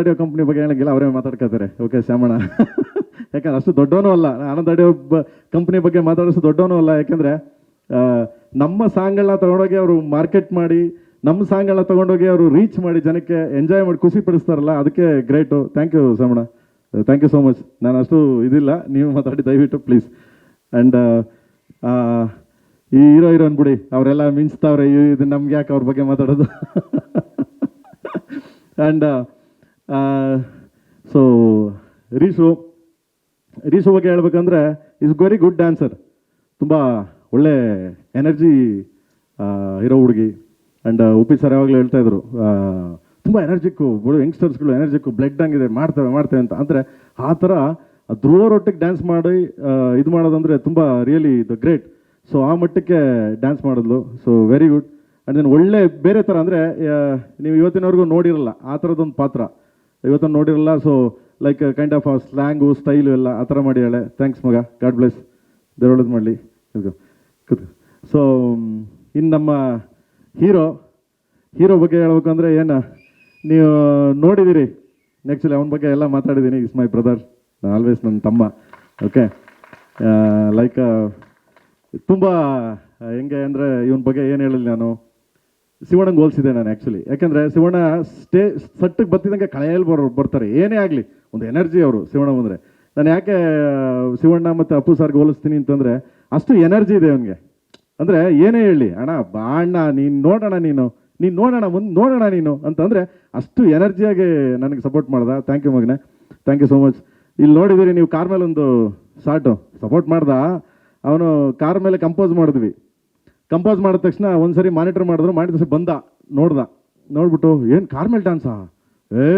Audio company ಬಗ್ಗೆ ಹೇಳಂಗಿಲ್ಲ ಅವರೇ ಮಾತಾಡ್ಕೋತಾರೆ ಓಕೆ ಶ್ಯಾಮಣ್ಣ. ಯಾಕಂದ್ರೆ ಅಷ್ಟು ದೊಡ್ಡವನು ಅಲ್ಲ. ಆನಂದ್ ಆಡಿಯೋ ಕಂಪ್ನಿ ಬಗ್ಗೆ ಮಾತಾಡೋಷ್ಟು ದೊಡ್ಡವನು ಅಲ್ಲ. ಯಾಕಂದ್ರೆ ನಮ್ಮ ಸಾಂಗ್ಗಳನ್ನ ತಗೊಂಡೋಗಿ ಅವರು ಮಾರ್ಕೆಟ್ ಮಾಡಿ, ನಮ್ಮ ಸಾಂಗ್ಗಳನ್ನ ತಗೊಂಡೋಗಿ ಅವರು ರೀಚ್ ಮಾಡಿ, ಜನಕ್ಕೆ ಎಂಜಾಯ್ ಮಾಡಿ, ಖುಷಿ ಪಡಿಸ್ತಾರಲ್ಲ, ಅದಕ್ಕೆ great thank you Shyamanna. Thank you so much ನಾನು ಅಷ್ಟು ಇದಿಲ್ಲ. ನೀವು ಮಾತಾಡಿ, ದಯವಿಟ್ಟು ಪ್ಲೀಸ್ ಆ್ಯಂಡ್ ಈ ಹೀರೋ ಹೀರೋನ್ ಬಿಡಿ. ಅವರೆಲ್ಲ ಮಿಂಚ್ತಾವ್ರೆ. ಇದು ನಮ್ಗೆ ಯಾಕೆ ಅವ್ರ ಬಗ್ಗೆ ಮಾತಾಡೋದು? ಆ್ಯಂಡ್ ಸೊ ರೀಸು ರೀಸು ಬಗ್ಗೆ ಹೇಳ್ಬೇಕಂದ್ರೆ ಇಸ್ ವೆರಿ ಗುಡ್ ಡ್ಯಾನ್ಸರ್ ತುಂಬ ಒಳ್ಳೆ ಎನರ್ಜಿ ಇರೋ ಹುಡುಗಿ. ಆ್ಯಂಡ್ ಉಪ್ಪಿ ಸರ್ ಯಾವಾಗಲೂ ಹೇಳ್ತಾ ಇದ್ರು ತುಂಬ ಎನರ್ಜಿಕ್ಕು ಯಂಗ್ಸ್ಟರ್ಸ್ಗಳು ಎನರ್ಜಿಕ್ಕು ಬ್ಲಡ್ ಹಂಗಿದೆ, ಮಾಡ್ತೇವೆ ಮಾಡ್ತೇವೆ ಅಂತ. ಅಂದರೆ, ಆ ಥರ ಧ್ರುವರೊಟ್ಟಿಗೆ ಡ್ಯಾನ್ಸ್ ಮಾಡಿ ಇದು ಮಾಡೋದಂದರೆ ತುಂಬ ರಿಯಲಿ ದ ಗ್ರೇಟ್ ಸೊ ಆ ಮಟ್ಟಕ್ಕೆ ಡ್ಯಾನ್ಸ್ ಮಾಡಿದ್ಲು. So very good and then ಒಳ್ಳೆ, ಬೇರೆ ಥರ ಅಂದರೆ ನೀವು ಇವತ್ತಿನವರೆಗೂ ನೋಡಿರಲ್ಲ, ಆ ಥರದ್ದೊಂದು ಪಾತ್ರ. ಇವತ್ತನ್ನು ನೋಡಿರಲ್ಲ so like kind of slang style ಎಲ್ಲ ಆ ಥರ ಮಾಡಿ ಹೇಳೆ. ಥ್ಯಾಂಕ್ಸ್ ಮಗ. ಗಾಡ್ ಬ್ಲೆಸ್ ದೇವಳದ್ ಮಾಡಲಿ. ಸೊ ಇನ್ನು ನಮ್ಮ ಹೀರೋ ಹೀರೋ ಬಗ್ಗೆ ಹೇಳ್ಬೇಕಂದ್ರೆ ಏನು, ನೀವು ನೋಡಿದ್ದೀರಿ ಆ್ಯಕ್ಚುಲಿ ಅವನ ಬಗ್ಗೆ ಎಲ್ಲ ಮಾತಾಡಿದ್ದೀನಿ ಇಸ್ ಮೈ ಬ್ರದರ್ ಆಲ್ವೇಸ್ ನನ್ನ ತಮ್ಮ. ಓಕೆ ಲೈಕ್ ತುಂಬ, ಹೆಂಗೆ ಅಂದರೆ ಇವನ ಬಗ್ಗೆ ಏನು ಹೇಳಿಲ್ಲ ನಾನು? ಶಿವಣ್ಣಂಗೆ ಹೋಲಿಸಿದೆ ನಾನು ಆ್ಯಕ್ಚುಲಿ ಯಾಕಂದರೆ ಶಿವಣ್ಣ ಸ್ಟೇ ಸಟ್ಟಿಗೆ ಬತ್ತಿದಂಗೆ ಕಳೆಯಲ್ಲಿ ಬರೋ, ಬರ್ತಾರೆ. ಏನೇ ಆಗಲಿ, ಒಂದು ಎನರ್ಜಿ ಅವರು ಶಿವಣ್ಣ ಬಂದರೆ. ನಾನು ಯಾಕೆ, ಶಿವಣ್ಣ ಮತ್ತು ಅಪ್ಪು ಸಾರ್ಗೆ ಹೋಲಿಸ್ತೀನಿ ಅಂತಂದರೆ, ಅಷ್ಟು ಎನರ್ಜಿ ಇದೆ ಅವನಿಗೆ. ಅಂದರೆ ಏನೇ ಹೇಳಿ, ಅಣ್ಣ, ಬಾ, ಅಣ್ಣ, ನೀನು ನೋಡೋಣ ನೀನು ನೀನು ನೋಡೋಣ ಮುಂದೆ ನೋಡೋಣ ನೀನು ಅಂತಂದರೆ ಅಷ್ಟು ಎನರ್ಜಿಯಾಗಿ ನನಗೆ ಸಪೋರ್ಟ್ ಮಾಡ್ದ. ಥ್ಯಾಂಕ್ ಯು ಮಗನೇ. ಥ್ಯಾಂಕ್ ಯು ಸೋ ಮಚ್ ಇಲ್ಲಿ ನೋಡಿದ್ದೀರಿ ನೀವು ಕಾರ್ ಮೇಲೆ ಒಂದು ಶಾರ್ಟು ಸಪೋರ್ಟ್ ಮಾಡ್ದ. ಅವನು ಕಾರ್ ಮೇಲೆ ಕಂಪೋಸ್ ಮಾಡಿದ್ವಿ. ಕಂಪೋಸ್ ಮಾಡಿದ ತಕ್ಷಣ ಒಂದ್ಸರಿ ಮಾನಿಟರ್ ಮಾಡಿದ್ರು, ಮಾಡಿದ ಬಂದ, ನೋಡ್ದ. ನೋಡ್ಬಿಟ್ಟು, ಏನು ಕಾರ್ಮೆಲ್ ಡಾನ್ಸ ಏ,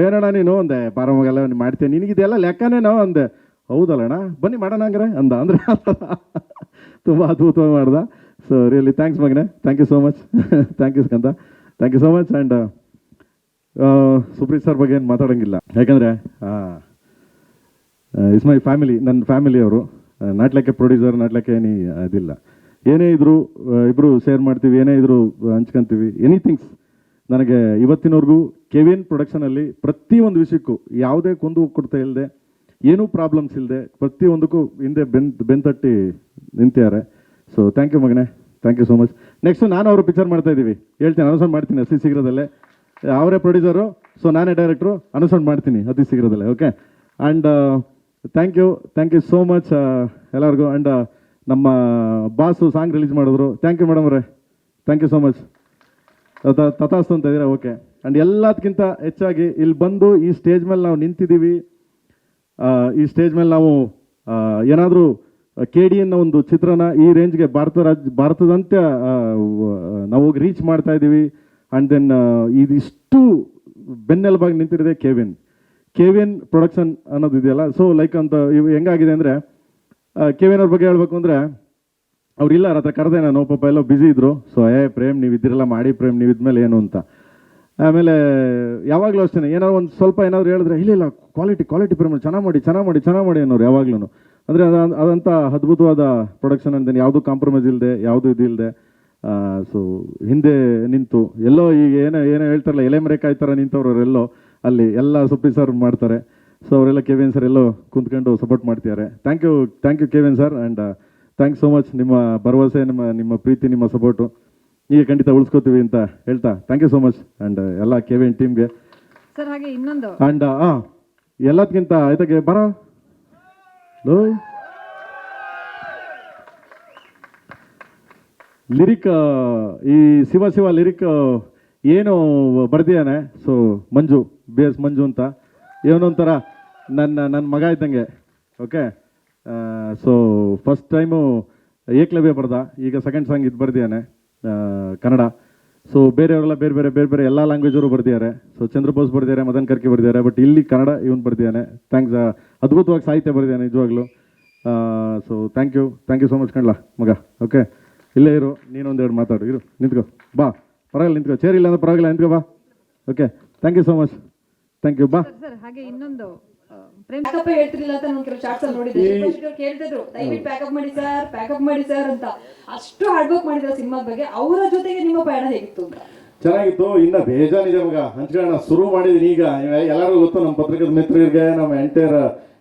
ಏನಣ್ಣ ನೀನು? ಅಂದೆ. ಬಾರ ಮಾಡ್ತೇನೆ ಮಾಡ್ತೀನಿ ನಿನಗಿದೆಲ್ಲ ಲೆಕ್ಕನೇನೋ? ಅಂದೆ. ಹೌದಲ್ಲಣ್ಣ, ಬನ್ನಿ ಮಾಡೋಣ ಹಂಗಾರೆ, ಅಂದ. ಅಂದರೆ ತುಂಬ ಅದ್ಭುತವಾಗಿ ಮಾಡ್ದ. So really thanks Magane. Thank you so much thank you Skanda thank you so much and Supreeth sir ಬಗ್ಗೆ ಏನು ಮಾತಾಡೋಂಗಿಲ್ಲ. ಯಾಕಂದರೆ ಇಸ್ ಮೈ ಫ್ಯಾಮಿಲಿ ನನ್ನ ಫ್ಯಾಮಿಲಿ ಅವರು. ನಾಟ್ಲಕ್ಕೆ ಪ್ರೊಡ್ಯೂಸರ್ ನಾಟ್ಲಕ್ಕೆ ಏನಿ, ಅದಿಲ್ಲ. ಏನೇ ಇದ್ರು ಇಬ್ರು ಶೇರ್ ಮಾಡ್ತೀವಿ, ಏನೇ ಇದ್ರು ಹಂಚ್ಕೊಂತೀವಿ. ಎನಿಥಿಂಗ್ಸ್ ನನಗೆ ಇವತ್ತಿನವರೆಗೂ ಕೆವಿನ್ ಪ್ರೊಡಕ್ಷನಲ್ಲಿ ಪ್ರತಿಯೊಂದು ವಿಷಯಕ್ಕೂ ಯಾವುದೇ ಕೊಂದು ಕೊಡ್ತಾ ಇಲ್ಲದೆ ಏನೂ ಪ್ರಾಬ್ಲಮ್ಸ್ ಇಲ್ಲದೆ ಪ್ರತಿಯೊಂದಕ್ಕೂ ಹಿಂದೆ ಬೆನ್ ಬೆನ್ತಟ್ಟಿ ನಿಂತಿದ್ದಾರೆ. ಸೊ ಥ್ಯಾಂಕ್ ಯು ಮಗನೇ. Thank you so much next ನಾನು ಅವರು ಪಿಕ್ಚರ್ ಮಾಡ್ತಾ ಇದ್ದೀವಿ. ಹೇಳ್ತೀನಿ ಅನಸೌಂಡ್ ಮಾಡ್ತೀನಿ ಅತಿ ಶೀಘ್ರದಲ್ಲೇ. ಅವರೇ ಪ್ರೊಡ್ಯೂಸರು ಸೊ ನಾನೇ ಡೈರೆಕ್ಟ್ರು ಅನಸೌಂಡ್ ಮಾಡ್ತೀನಿ ಅತಿ ಶೀಘ್ರದಲ್ಲೇ okay and thank you thank you so much ಎಲ್ಲರಿಗೂ. ಆ್ಯಂಡ್ ನಮ್ಮ ಬಾಸು ಸಾಂಗ್ ರಿಲೀಸ್ ಮಾಡಿದ್ರು. ಥ್ಯಾಂಕ್ ಯು ಮೇಡಮ್ ಅವರೇ. ಥ್ಯಾಂಕ್ ಯು ಸೋ ಮಚ್ ತಥಾಸ್ತು ಅಂತ ಇದ್ದೀರಾ? ಓಕೆ ಆ್ಯಂಡ್ ಎಲ್ಲದಕ್ಕಿಂತ ಹೆಚ್ಚಾಗಿ ಇಲ್ಲಿ ಬಂದು ಈ ಸ್ಟೇಜ್ ಮೇಲೆ ನಾವು ನಿಂತಿದ್ದೀವಿ. ಈ ಸ್ಟೇಜ್ ಮೇಲೆ ನಾವು ಏನಾದರೂ ಕೆ ಡಿ ಎನ್ನ ಒಂದು ಚಿತ್ರನ ಈ ರೇಂಜ್ಗೆ ಭಾರತ ರಾಜ್ಯ ಭಾರತದಂತೆ ನಾವು ರೀಚ್ ಮಾಡ್ತಾ ಇದ್ದೀವಿ. ಆ್ಯಂಡ್ ದೆನ್ ಇದಿಷ್ಟು ಬೆನ್ನೆಲುಬಾಗಿ ನಿಂತಿರೋದೆ ಕೆವಿನ್ ಕೆವಿನ್ ಪ್ರೊಡಕ್ಷನ್ ಅನ್ನೋದು ಇದೆಯಲ್ಲ ಸೊ ಲೈಕ್ ಅಂತ ಇವು ಹೆಂಗಾಗಿದೆ ಅಂದರೆ ಕೆವಿನ್ ಅವ್ರ ಬಗ್ಗೆ ಹೇಳ್ಬೇಕು ಅಂದರೆ ಅವರಿಲ್ಲ ಅವ್ರ ಹತ್ರ ಕರೆದೆ ನಾನು, ಪಾಪ ಎಲ್ಲ ಬ್ಯುಸಿ ಇದ್ರು. ಸೊ ಏ, ಪ್ರೇಮ್, ನೀವು ಇದ್ದಿರಲ್ಲ, ಮಾಡಿ ಪ್ರೇಮ್, ನೀವು ಇದ್ಮೇಲೆ ಏನು ಅಂತ. ಆಮೇಲೆ, ಯಾವಾಗಲೂ ಅಷ್ಟೇ ಏನಾದ್ರು ಒಂದು ಸ್ವಲ್ಪ ಏನಾದ್ರು ಹೇಳಿದ್ರೆ, ಇಲ್ಲ ಇಲ್ಲ ಕ್ವಾಲಿಟಿ ಕ್ವಾಲಿಟಿ ಪ್ರೇಮ್ ಚೆನ್ನಾಗಿ ಮಾಡಿ ಚೆನ್ನಾಗಿ ಮಾಡಿ ಚೆನ್ನಾಗಿ ಮಾಡಿ ಅನ್ನೋರು ಯಾವಾಗ್ಲೂ ಅಂದರೆ ಅದ ಅದಂಥ ಅದ್ಭುತವಾದ ಪ್ರೊಡಕ್ಷನ್ ಅಂತೇನೆ ಯಾವುದೂ ಕಾಂಪ್ರಮೈಸ್ ಇಲ್ಲದೆ ಯಾವುದೂ ಇದಿಲ್ಲದೆ ಸೊ ಹಿಂದೆ ನಿಂತು, ಎಲ್ಲೋ ಈಗ ಏನೋ ಏನೋ ಹೇಳ್ತಾರಲ್ಲ, ಎಲೆ ಮರೆಕಾಯ್ತಾರೆ ನಿಂತವ್ರು ಎಲ್ಲೋ ಅಲ್ಲಿ ಎಲ್ಲ ಸುಪ್ರೀತ್ ಸರ್ ಮಾಡ್ತಾರೆ. ಸೊ ಅವರೆಲ್ಲ ಕೆವಿನ್ ಸರ್ ಎಲ್ಲೋ ಕುಂತ್ಕೊಂಡು ಸಪೋರ್ಟ್ ಮಾಡ್ತಿದ್ದಾರೆ. Thank you thank you K V N sir and thanks so much ನಿಮ್ಮ ಭರವಸೆ ನಿಮ್ಮ ನಿಮ್ಮ ಪ್ರೀತಿ ನಿಮ್ಮ ಸಪೋರ್ಟು ಈಗ ಖಂಡಿತ ಉಳಿಸ್ಕೋತೀವಿ ಅಂತ ಹೇಳ್ತಾ thank you so much and ಎಲ್ಲ ಕೆವಿನ್ ಟೀಮ್ಗೆ ಸರ್ ಹಾಗೆ ಇನ್ನೊಂದು. ಆ್ಯಂಡ್ ಹಾಂ ಎಲ್ಲದಕ್ಕಿಂತ ಆಯ್ತಾಗೆ ಬರ? ಲಿರಿಕ್ ಈ ಶಿವ ಶಿವ ಲಿರಿಕ್ ಏನು ಬರ್ದಿದ್ದಾನೆ? So Manju B S Manju ಅಂತ. ಏನೊಂಥರ ನನ್ನ ನನ್ನ ಮಗ ಇದ್ದಂಗೆ okay so first time Ekalavya ಬರ್ದ ಈಗ ಸೆಕೆಂಡ್ ಸಾಂಗ್ ಇದು ಬರ್ದಿಯಾನೆ ಕನ್ನಡ. ಸೊ ಬೇರೆಯವರೆಲ್ಲ ಬೇರೆ ಬೇರೆ ಬೇರೆ ಬೇರೆ ಎಲ್ಲ ಲ್ಯಾಂಗ್ವೇಜವರು ಬರ್ದಿದ್ದಾರೆ. ಸೊ ಚಂದ್ರಬೋಸ್ ಬರ್ದಿದ್ದಾರೆ, ಮದನ್ ಕರ್ಕಿ ಬರ್ದಿದ್ದಾರೆ ಬಟ್ ಇಲ್ಲಿ ಕನ್ನಡ ಇವನು ಬರ್ದಿದ್ದಾನೆ. ಥ್ಯಾಂಕ್ಸ್ ಅದ್ಭುತವಾಗಿ ಸಾಹಿತ್ಯ ಬರ್ದಿದ್ದಾನೆ ನಿಜವಾಗ್ಲೂ. So thank you thank you so much ಕಣ್ಲಾ, ಮಗ ಓಕೆ ಇಲ್ಲೇ ಇರು ನೀನೊಂದೆರಡು ಮಾತಾಡು, ಇರು, ನಿಂತ್ಕೋ, ಬಾ, ಪರವಾಗಿಲ್ಲ, ನಿಂತ್ಕೋ ಚೇರ್ ಇಲ್ಲ ಅಂದ್ರೆ ಪರವಾಗಿಲ್ಲ, ನಿಂತ್ಕೋ, ಬಾ okay thank you so much thank you ಬಾ ಸರ್ ಹಾಗೆ ಇನ್ನೊಂದು ಪ್ರೇಮ್ ಪ್ಯಾಕಪ್ ಹೇಳ್ತಿರ್ಲಿಲ್ಲ ಅಂತ ನಾನು ಕೆಲವು ಚಾರ್ಟ್ಸ್ ಅಲ್ಲಿ ನೋಡಿದ್ದೆ. ಕೇಳ್ತಿದ್ರು ದಯವಿಟ್ಟು ಪ್ಯಾಕಪ್ ಮಾಡಿ ಸರ್ ಪ್ಯಾಕಪ್ ಮಾಡಿ ಸರ್ ಅಂತ. ಅಷ್ಟು ಹಾರ್ಡ್ ವರ್ಕ್ ಮಾಡಿದ್ರು ಸಿನಿಮಾದ ಬಗ್ಗೆ. ಅವರ ಜೊತೆಗೆ ನಿಮ್ಮ ಪಯಣ ಹೇಗಿತ್ತು? ಅಂತ ಚೆನ್ನಾಗಿತ್ತು. ಇನ್ನ ಬೇಜಾನಿದೆ ಮಗ. ಹಂಚ್ಕೊಳ್ಳೋಣ ಶುರು ಮಾಡಿದೀನಿ ಈಗ. ಎಲ್ಲರಿಗೂ ಗೊತ್ತು ನಮ್ಮ ಪತ್ರಿಕದ ಮಿತ್ರರಿಗೆ ನಮ್ಮ ಎಂಟೈರ್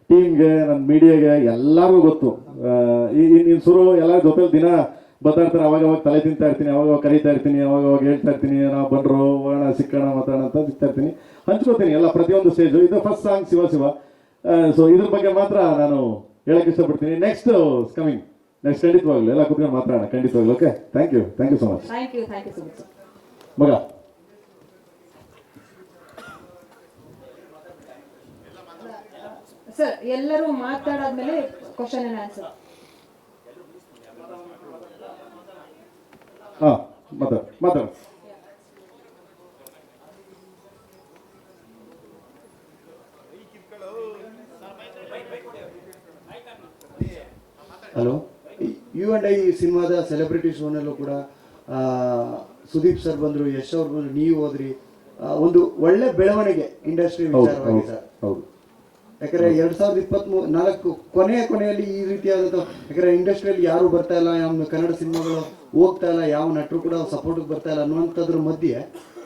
ಟೀಮ್ಗೆ ನನ್ನ ಮೀಡಿಯಾಗೆ ಎಲ್ಲರಿಗೂ ಗೊತ್ತು. ಆ, ಈ ಶುರು ಎಲ್ಲ ಜೊತೆಲಿ ದಿನ ಬತ್ತಾಡ್ತಾರೆ. ಅವಾಗ ಅವಾಗ ತಲೆ ತಿಂತಾ ಇರ್ತೀನಿ ಅವಾಗ ಅವಾಗ ಕರೀತಾ ಇರ್ತೀನಿ ಅವಾಗ ಅವಾಗ ಹೇಳ್ತಾ ಇರ್ತೀನಿ. ನಾವು ಬಂದರು ಹೋಗೋಣ ಸಿಕ್ಕೋಣ ಮಾತಾಡೋಣ ಅಂತ ಸಿಗ್ತಾ ಇರ್ತೀನಿ. ಹಂಚ್ಕೋತೀನಿ ಎಲ್ಲ ಪ್ರತಿಯೊಂದು ಸ್ಟೇಜು ಇದು first song Shiva Shiva. So ಇದ್ರ ಬಗ್ಗೆ ಮಾತ್ರ ನಾನು ಹೇಳಕ್ ಇಷ್ಟಪಡ್ತೀನಿ. ನೆಕ್ಸ್ಟ್ ಕಮಿಂಗ್ ನೆಕ್ಸ್ಟ್ ಖಂಡಿತವಾಗ್ಲು. ಎಲ್ಲ ಕುತ್ಕೊಂಡು ಮಾತಾಡೋಣ. ಖಂಡಿತವಾಗ್ಲು okay thank you thank you so much thank you thank you so much ಮಗ. ಸರ್ ಎಲ್ಲರೂ ಮಾತಾಡಾದ್ಮೇಲೆ ಕ್ವಶನ್ ಅಂಡ್ ಆನ್ಸರ್ ಹಾ ಮಾತಾಡ ಮಾತಾಡ. ಹಲೋ? ಯು ಅಂಡ್ ಐ ಸಿನಿಮಾದ ಸೆಲೆಬ್ರಿಟಿ ಶೋನಲ್ಲೂ ಕೂಡ ಆ, ಸುದೀಪ್ ಸರ್ ಬಂದರು ಯಶ್ ಅವ್ರು ಬಂದರು ನೀವು ಹೋದ್ರಿ. ಒಂದು ಒಳ್ಳೆ ಬೆಳವಣಿಗೆ ಇಂಡಸ್ಟ್ರಿ ವಿಚಾರವಾಗಿ ಸರ್ ಹೌದು ಯಾಕಂದ್ರೆ ಎರಡ್ ಸಾವಿರದ ಇಪ್ಪತ್ತ್ ನಾಲ್ಕು ಕೊನೆಯ ಕೊನೆಯಲ್ಲಿ ಈ ರೀತಿಯಾದಂಥ ಯಾಕಂದ್ರೆ ಇಂಡಸ್ಟ್ರಿಯಲ್ಲಿ ಯಾರು ಬರ್ತಾ ಇಲ್ಲ ನಮ್ಮ ಕನ್ನಡ ಸಿನಿಮಾಗಳು ಹೋಗ್ತಾ ಇಲ್ಲ ಯಾವ ನಟರು ಕೂಡ ಸಪೋರ್ಟ್ಗೆ ಬರ್ತಾ ಇಲ್ಲ ಅನ್ನುವಂಥದ್ರ ಮಧ್ಯೆ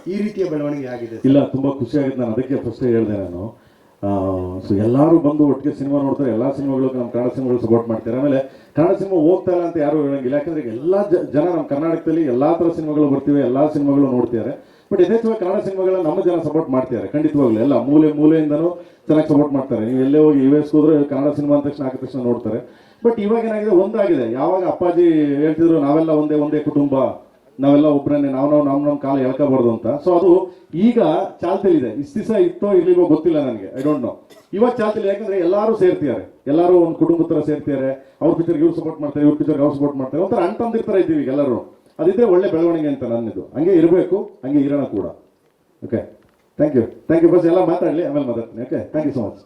ಈ ರೀತಿಯ ಬೆಳವಣಿಗೆ ಆಗಿದೆ ಇಲ್ಲ ತುಂಬಾ ಖುಷಿ ಆಗಿದೆ ನಾನು ಅದಕ್ಕೆ ಫಸ್ಟ್ ಹೇಳಿದೆ ನಾನು. ಸೊ ಎಲ್ಲರೂ ಬಂದು ಒಟ್ಟಿಗೆ ಸಿನಿಮಾ ನೋಡ್ತಾರೆ ಎಲ್ಲಾ ಸಿನಿಮಾಗಳು ನಮ್ಮ ಕನ್ನಡ ಸಿನಿಮಾಗಳು ಸಪೋರ್ಟ್ ಮಾಡ್ತಾರೆ. ಆಮೇಲೆ ಕನ್ನಡ ಸಿನಿಮಾ ಹೋಗ್ತಾ ಇಲ್ಲ ಅಂತ ಯಾರು ಹೇಳಂಗಿಲ್ಲ. ಯಾಕಂದ್ರೆ ಎಲ್ಲ ಜನ ನಮ್ಮ ಕರ್ನಾಟಕದಲ್ಲಿ ಎಲ್ಲಾ ತರ ಸಿನಿಮಾಗಳು ಬರ್ತಿವೆ, ಎಲ್ಲಾ ಸಿನಿಮಾಗಳು ನೋಡ್ತಿದ್ದಾರೆ. ಬಟ್ ಯಥೇಚ್ಛವಾಗಿ ಕನ್ನಡ ಸಿನಿಮಾಗಳನ್ನ ನಮ್ಮ ಜನ ಸಪೋರ್ಟ್ ಮಾಡ್ತಿದ್ದಾರೆ, ಖಂಡಿತವಾಗ್ಲೂ. ಎಲ್ಲ ಮೂಲೆ ಮೂಲೆಯಿಂದನೂ ಚೆನ್ನಾಗಿ ಸಪೋರ್ಟ್ ಮಾಡ್ತಾರೆ. ನೀವು ಎಲ್ಲೇ ಹೋಗಿ ಯು ಎಸ್ ಹೋದ್ರೆ ಕನ್ನಡ ಸಿನಿಮಾ ಅಂದ ತಕ್ಷಣ ಆಗಿದ ತಕ್ಷಣ ನೋಡ್ತಾರೆ. ಬಟ್ ಇವಾಗ ಏನಾಗಿದೆ, ಒಂದಾಗಿದೆ. ಯಾವಾಗ ಅಪ್ಪಾಜಿ ಹೇಳ್ತಿದ್ರು, ನಾವೆಲ್ಲ ಒಂದೇ ಒಂದೇ ಕುಟುಂಬ. ನಾವೆಲ್ಲ ಒಬ್ಬರನ್ನೇ ನಾವು ನಾವು ನಮ್ಮ ನಮ್ಮ ಕಾಲ ಎಳ್ಕೋಬಾರ್ದು ಅಂತ. ಸೊ ಅದು ಈಗ ಚಾಲ್ತಿಲಿದೆ ಇಷ್ಟು ದಿವಸ ಇತ್ತೋ ಇರ್ಲಿಲ್ವೋ ಗೊತ್ತಿಲ್ಲ ನನಗೆ. ಐ ಡೋಂಟ್ ನೋ ಇವಾಗ ಚಾಲ್ತಿಲಿ ಯಾಕಂದ್ರೆ ಎಲ್ಲರೂ ಸೇರ್ತಿದ್ದಾರೆ. ಎಲ್ಲರೂ ಒಂದು ಕುಟುಂಬದ ಥರ ಸೇರ್ತಿದ್ದಾರೆ. ಅವ್ರ ಪಿಕ್ಚರ್ಗೆ ಇವ್ರು ಸಪೋರ್ಟ್ ಮಾಡ್ತಾರೆ, ಇವ್ರ ಪಿಕ್ಚರ್ಗೆ ಅವ್ರು ಸಪೋರ್ಟ್ ಮಾಡ್ತಾರೆ. ಒಂಥರ ಅಣ್ತಂದಿರ್ತಾರೆ ಇದ್ದೀವಿ ಎಲ್ಲರೂ. ಅದಿದ್ರೆ ಒಳ್ಳೆ ಬೆಳವಣಿಗೆ ಅಂತ ನನ್ನದು. ಹಂಗೆ ಇರಬೇಕು, ಹಂಗೆ ಇರೋಣ ಕೂಡ. Okay thank you thank you bus ಎಲ್ಲ ಮಾತಾಡಲಿ, ಆಮೇಲೆ ಮಾತಾಡ್ತೀನಿ. Okay thank you so much